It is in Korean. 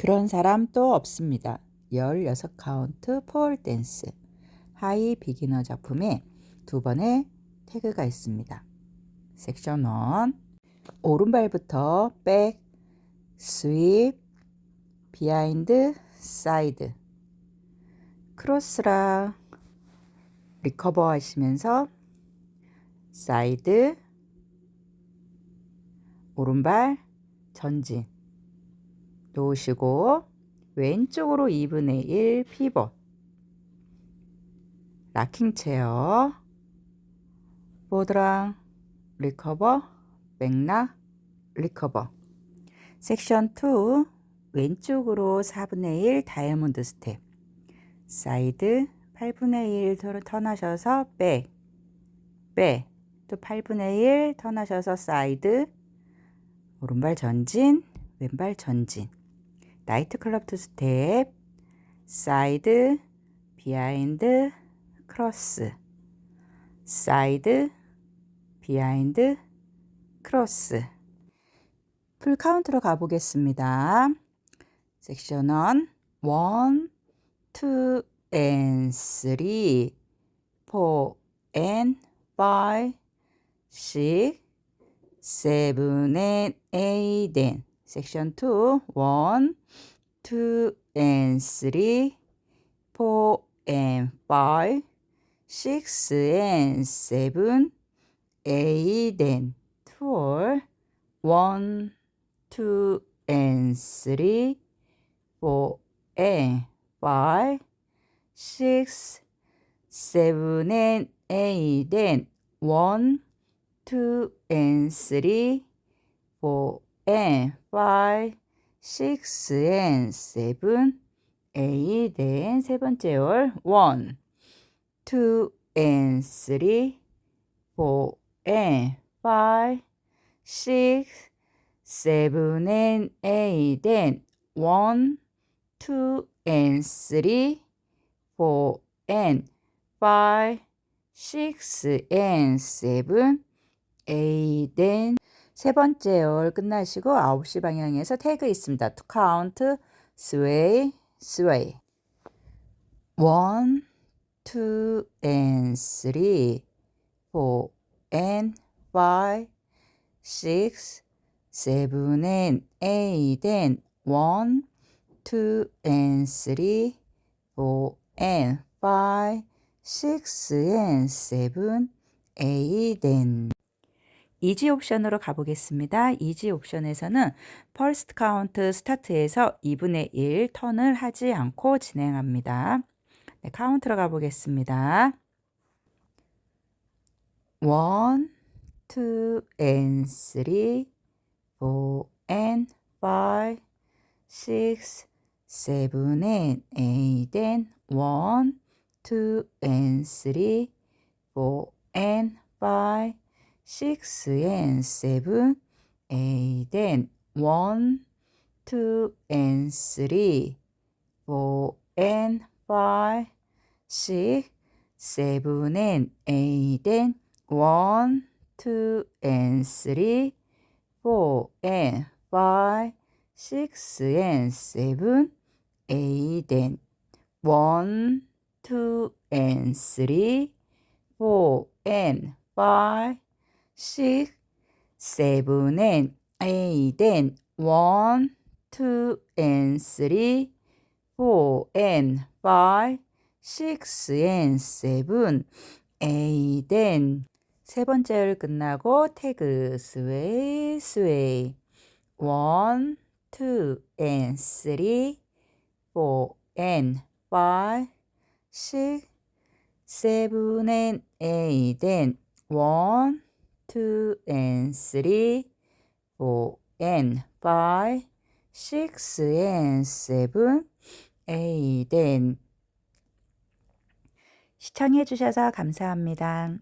그런 사람 또 없습니다. 16카운트 폴 댄스. 하이 비기너 작품에 두 번의 태그가 있습니다. 섹션 1. 오른발부터 백, 스윕, 비하인드, 사이드. 크로스라 리커버 하시면서 사이드, 오른발 전진. 놓으시고 왼쪽으로 2분의 1 피벗. 락킹 체어. 보드랑 리커버 백락 리커버. 섹션 2 왼쪽으로 4분의 1 다이아몬드 스텝. 사이드 8분의 1 턴하셔서 백, 백, 또 8분의 1 턴하셔서 사이드, 오른발 전진, 왼발 전진, 나이트클럽 투 스텝, 사이드, 비하인드, 크로스, 사이드, 비하인드, 크로스. 풀 카운트로 가보겠습니다. 섹션 1, 1, 2 and 3, 4 and 5, 6, 7 and 8 and 섹션 2, 1, 2 and 3, 4 and 5, 6 and 7, 8 and 12, 1, 2 and 3, 4 and 5, 6, 7 and 8 and 1, 2 and 3, 4 and 5, 6 and 7, 8 and 세 번째 월 1, 2 and 3, 4 and 5, 6, 7 and 8 and 1, 2 and 3, 4 and 5, 6 and 7, 8 and 세 번째 열 끝나시고 9시 방향에서 태그 있습니다. To count, sway, sway. 1, 2 and 3, 4 and 5, 6, 7 and 8 and 1, 2 and 3, 4 and 5, 6 and 7, 8 and 이지 옵션으로 가보겠습니다. 이지 옵션에서는 퍼스트 카운트 스타트에서 2분의 1 턴을 하지 않고 진행합니다. 네, 카운트로 가보겠습니다. 1, 2 and 3, 4 and 5, 6, 7 and 8 and 1, 2 and 3, 4 and 5, 6 and 7, 8 and 1, 2 and 3, 4 and 5, 6, 7 and 8 and 1, 2 and 3, 4 and 5, 6 and 7, 8 and 1, 2 and 3, 4 and 5, 6, 7 and 8 and 1, 2 and 3, 4 and 5, 6 and 7, 8 and 세 번째 열 끝나고 태그 스웨이 스웨이 1, 2 and 3, 4 and 5, 6, 7 and 8 and 1, 2 and 3, 4 and 5, 6 and 7, 8 and 시청해 주셔서 감사합니다.